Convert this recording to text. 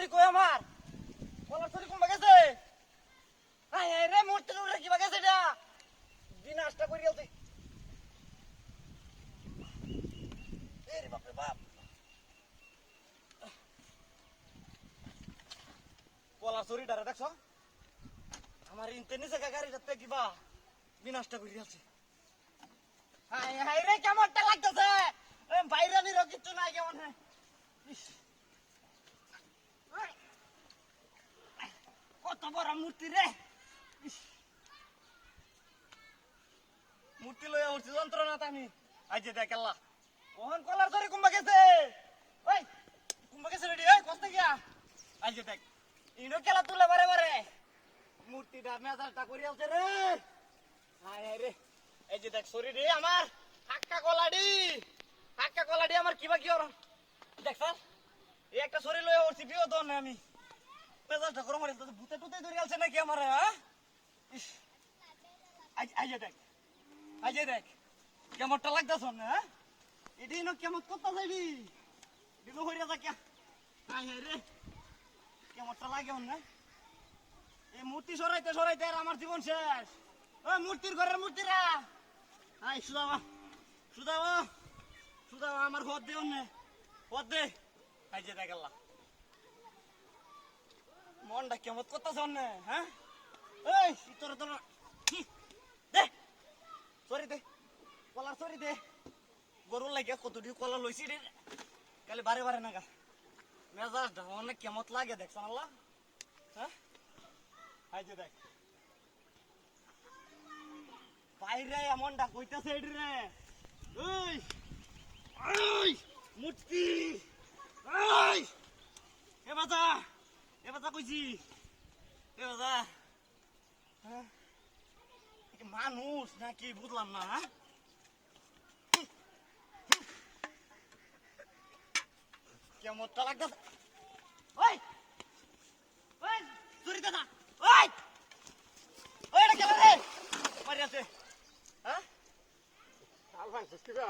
ছড়ি কই আমার? কলার ছড়ি কোন গেছে আই আই রে মূর্তি উড়ে কি গেছে এটা? দিন আষ্টা গেল তুই। এ রে বাপরে বাপ। কলার ছড়িটারে দেখছ? আমার ইনতে নিচে গাড়িটাতে কিবা বিনাশটা করে গেছে। হাই হাই রে, কেমনটা লাগতেছে? বাইরে নিরো কিচ্ছু নাই কেমন হ্যাঁ ইস। ওই। কত বড় মূর্তি রে। মূর্তি লইয়া উঠছি যন্ত্রণা আমি। আজ যে দেখ আল্লাহ। ওহন কলার ধরে কুম্বা গেছে। ওই কুম্বা গেছে রেডি ওই কষ্ট গিয়া আজ যে দেখ। ইনো খেলা তুলে বারে বারে মূর্তিটা মেজালটা করে আলছে রে। হায় হায় রে। এই যে দেখ শরীর রে আমার হাক্কা কলাডি। হাক্কা কলাডি আমার কিবা কি ওর দেখ স্যার। এই একটা শরীর লয়ে উঠছি বিয়ে তো না আমি। মেজালটা করে মারি তো ভূতে টুতে ধরে আলছে নাকি আমার হ্যাঁ? আজ দেখ আজ দেখ, কেমনটা লাগতেছ না হ্যাঁ? এটি নো কেমন করতে যাবি দিল হইয়া যা কে হায় হায় রে। কেমনটা লাগে না এই মূর্তি সরাইতে সরাইতে আর আমার জীবন শেষ। ওই মূর্তির ঘরের মূর্তিরা। আই সুদামা সুদামা সুদামা, আমার ঘর দে, অন্য। ঘর দে। আই যে দেখ, আল্লাহ। মনটা কেমন করতেছ অন্য? হ্যাঁ? এই, তোর তোর দে, সরি দে, কলার সরি দে। গরুর লাগিয়া কতটি কলা লইছি রে। কালি বারে বারে নাগা। মেজাজ অনেক কেমত লাগে দেখছেন আল্লাহ হ্যাঁ? এই যে দেখ। বাইরে এমনটা কইতাছে রে। ওই ওই মূর্তি ওই এ বাজা কইছি এ বাজা হ্যাঁ? মানুষ নাকি বুঝলাম না হ্যাঁ? কেমনটা লাগতেছে? ওই! ওই চুরি দাদা ওই! ওই, এটা কেন রে? মারি আছে। হ্যাঁ? শাল ভাঙছিস কিবা?